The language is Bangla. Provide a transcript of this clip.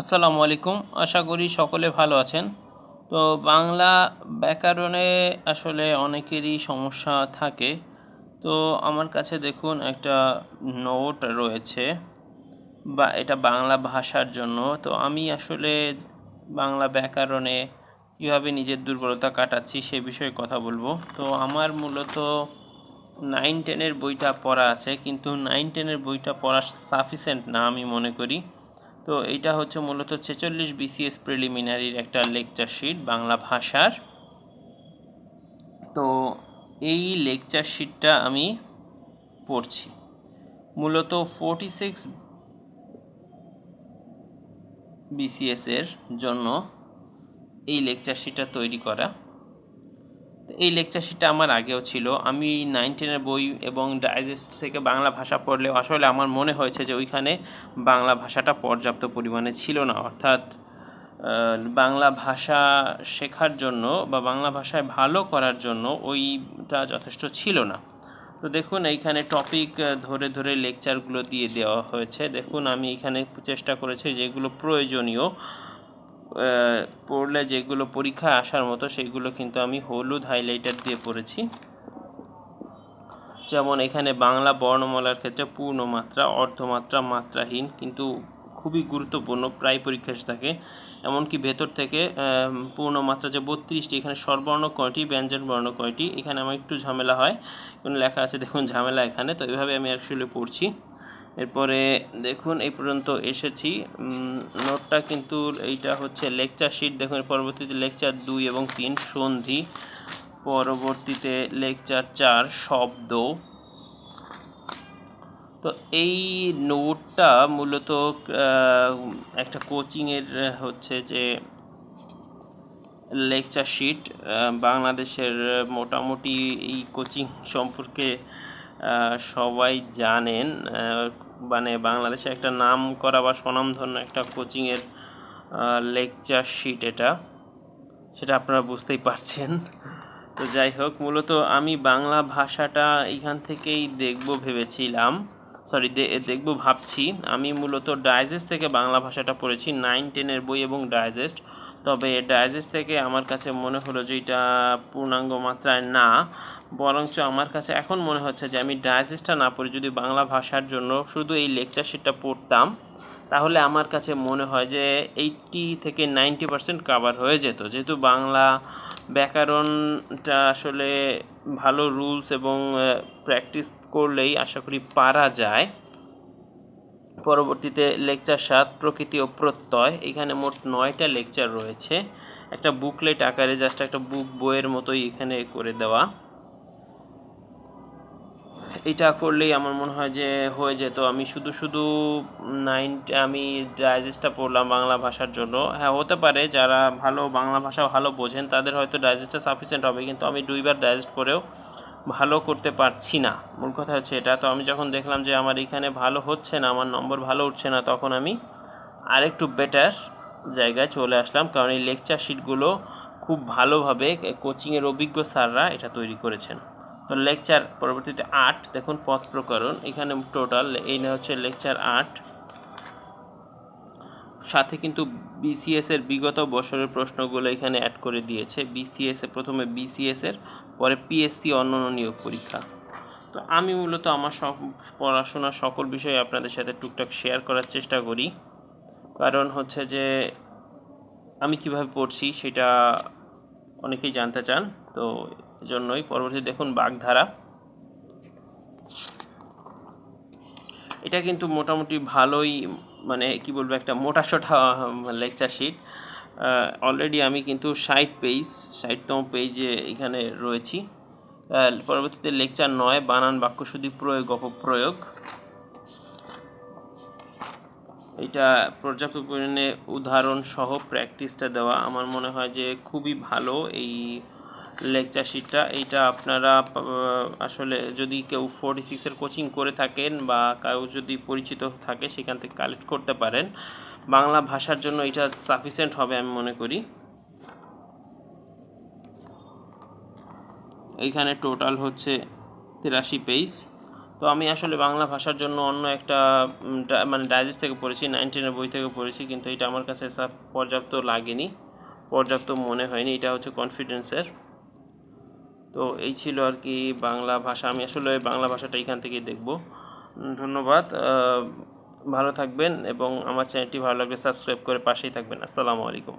আসসালামু আলাইকুম। আশা করি সকলে ভালো আছেন। তো বাংলা ব্যাকরণে আসলে অনেকেরই সমস্যা থাকে। তো আমার কাছে দেখুন, একটা নোট রয়েছে বা এটা বাংলা ভাষার জন্য। তো আমি আসলে বাংলা ব্যাকরণে কীভাবে নিজের দুর্বলতা কাটাচ্ছি সে বিষয়ে কথা বলব। তো আমার মূলত নাইন টেনের বইটা পড়া আছে, কিন্তু নাইন টেনের বইটা পড়া সাফিসিয়েন্ট না আমি মনে করি। তো এইটা হচ্ছে মূলত ছেচল্লিশ বিসিএস প্রিলিমিনারির একটা লেকচার শিট বাংলা ভাষার। তো এই লেকচার শিটটা আমি পড়ছি। মূলত ফোরটি সিক্স বিসিএসের জন্য এই লেকচার শিটটা তৈরি করা। এই লেকচার শিটটা আমার আগেও ছিল। আমি নাইন টেনের বই এবং ডাইজেস্ট থেকে বাংলা ভাষা পড়লে আসলে আমার মনে হয়েছে যে ওইখানে বাংলা ভাষাটা পর্যাপ্ত পরিমাণে ছিল না। অর্থাৎ বাংলা ভাষা শেখার জন্য বা বাংলা ভাষায় ভালো করার জন্য ওইটা যথেষ্ট ছিল না। তো দেখুন, এইখানে টপিক ধরে ধরে লেকচারগুলো দিয়ে দেওয়া হয়েছে। দেখুন, আমি এখানে চেষ্টা করেছি যেগুলো প্রয়োজনীয়। পড়লে যেগুলো পরীক্ষায় আসার মতো সেগুলো কিন্তু আমি হলুদ হাইলাইটার দিয়ে পড়েছি। যেমন এখানে বাংলা বর্ণমালার ক্ষেত্রে পূর্ণমাত্রা, অর্ধমাত্রা, মাত্রাহীন কিন্তু খুবই গুরুত্বপূর্ণ, প্রায় পরীক্ষা থাকে। এমনকি ভেতর থেকে পূর্ণমাত্রা যে বত্রিশটি, এখানে স্বরবর্ণ কয়টি ব্যঞ্জন বর্ণ কয়টি, এখানে আমার একটু ঝামেলা হয়। কোনো লেখা আছে দেখুন ঝামেলা এখানে, তো এইভাবে আমি আসলে পড়ছি। এরপরে দেখুন, এই পর্যন্ত এসেছি। নোটটা কিন্তু এইটা হচ্ছে লেকচার শিট দেখুন পরবর্তীতে লেকচার দুই এবং তিন, সন্ধি। পরবর্তীতে লেকচার চার, শব্দ। তো এই নোটটা মূলত একটা কোচিংয়ের হচ্ছে যে লেকচার শিট বাংলাদেশের মোটামুটি এই কোচিং সম্পর্কে সবাই জানেন মানে বাংলাদেশে একটা নাম করা বা স্বনামধন্য একটা কোচিংয়ের লেকচার শিট এটা। সেটা আপনারা বুঝতেই পারছেন। তো যাই হোক, মূলত আমি বাংলা ভাষাটা এখান থেকেই দেখব ভেবেছিলাম। সরি দেখব ভাবছি। আমি মূলত ডাইজেস্ট থেকে বাংলা ভাষাটা পড়েছি নাইন টেনের বই এবং ডাইজেস্ট তবে ডাইজেস্ট থেকে আমার কাছে মনে হলো যে এটা পূর্ণাঙ্গ মাত্রায় না। বরঞ্চ আমার কাছে এখন মনে হচ্ছে যে আমি ডাইজেস্টটা না পড়ে যদি বাংলা ভাষার জন্য শুধু এই লেকচার শিটটা পড়তাম, তাহলে আমার কাছে মনে হয় যে এইটটি থেকে নাইনটি পার্সেন্ট কাভার হয়ে যেত। যেহেতু বাংলা ব্যাকরণটা আসলে ভালো রুলস এবং প্র্যাকটিস করলেই আশা করি পারা যায়। পরবর্তীতে লেকচার সাত, প্রকৃতি ও প্রত্যয়, এখানে মোট নয়টা লেকচার রয়েছে। একটা বুকলেট আকারে জাস্ট একটা বুক বইয়ের মতোই এখানে করে দেওয়া। এটা করলেই আমার মনে হয় যে হয়ে যেত। আমি শুধু শুধু নাইন আমি ডাইজেস্টটা পড়লাম বাংলা ভাষার জন্য। হ্যাঁ হতে পারে যারা ভালো বাংলা ভাষা ভালো বোঝেন, তাদের হয়তো ডাইজেস্টটা সাফিসিয়েন্ট হবে, কিন্তু আমি দুইবার ডাইজেস্ট করেও ভালো করতে পারছি না। মূল কথা হচ্ছে এটা। তো আমি যখন দেখলাম যে আমার এখানে ভালো হচ্ছে না, আমার নম্বর ভালো উঠছে না, তখন আমি আরেকটু বেটার জায়গায় চলে আসলাম। কারণ এই লেকচার শিটগুলো খুব ভালোভাবে কোচিংয়ের অভিজ্ঞ স্যাররা এটা তৈরি করেছেন। তো লেকচার পরবর্তীতে আট, দেখুন পথ প্রকরণ, এখানে টোটাল এই হচ্ছে লেকচার আট। সাথে কিন্তু বিসিএস এর বিগত বছরের প্রশ্নগুলো এখানে অ্যাড করে দিয়েছে। বিসিএস এ প্রথমে বিসিএস এর, পরে পিএসসি অন্যান্য নিয়োগ পরীক্ষা। তো আমি মূলত আমার সব পড়াশোনা সকল বিষয়ে আপনাদের সাথে টুকটাক শেয়ার করার চেষ্টা করি। কারণ হচ্ছে যে, আমি কীভাবে পড়ছি সেটা অনেকেই জানতে চান। তো জন্যই পরবর্তী দেখুন বাগধারা। এটা কিন্তু মোটামুটি ভালোই মানে কি বলব, একটা মোটা সোটা লেকচার শিট অলরেডি আমি কিন্তু ষাট পেজ ষাটতম পেজে এখানে রয়েছি। পরবর্তীতে লেকচার নয়, বানান বাক্যশুদ্ধি প্রয়োগ, অপপ্রয়োগ। এটা পর্যাপ্ত পরিমাণে উদাহরণ সহ প্র্যাকটিসটা দেওয়া আমার মনে হয় যে খুবই ভালো এই লেকচার শিটটা এইটা আপনারা আসলে যদি কেউ ফোর্টি সিক্সের কোচিং করে থাকেন বা কেউ যদি পরিচিত থাকে, সেখান থেকে কালেক্ট করতে পারেন। বাংলা ভাষার জন্য এটা সাফিসিয়েন্ট হবে আমি মনে করি। এইখানে টোটাল হচ্ছে তিরাশি পেজ তো আমি আসলে বাংলা ভাষার জন্য অন্য একটা মানে ডাইজেস্ট থেকে পড়েছি নাইনটিনের বই থেকে পড়েছি, কিন্তু এটা আমার কাছে পর্যাপ্ত লাগেনি, পর্যাপ্ত মনে হয়নি, এটা হচ্ছে কনফিডেন্সের তো এই ছিল আর কি বাংলা ভাষা। আমি আসলে বাংলা ভাষাটা এখান থেকেই দেখব। ধন্যবাদ। ভালো থাকবেন এবং আমার চ্যানেলটি ভালো লাগলে সাবস্ক্রাইব করে পাশেই থাকবেন। আসসালামু আলাইকুম।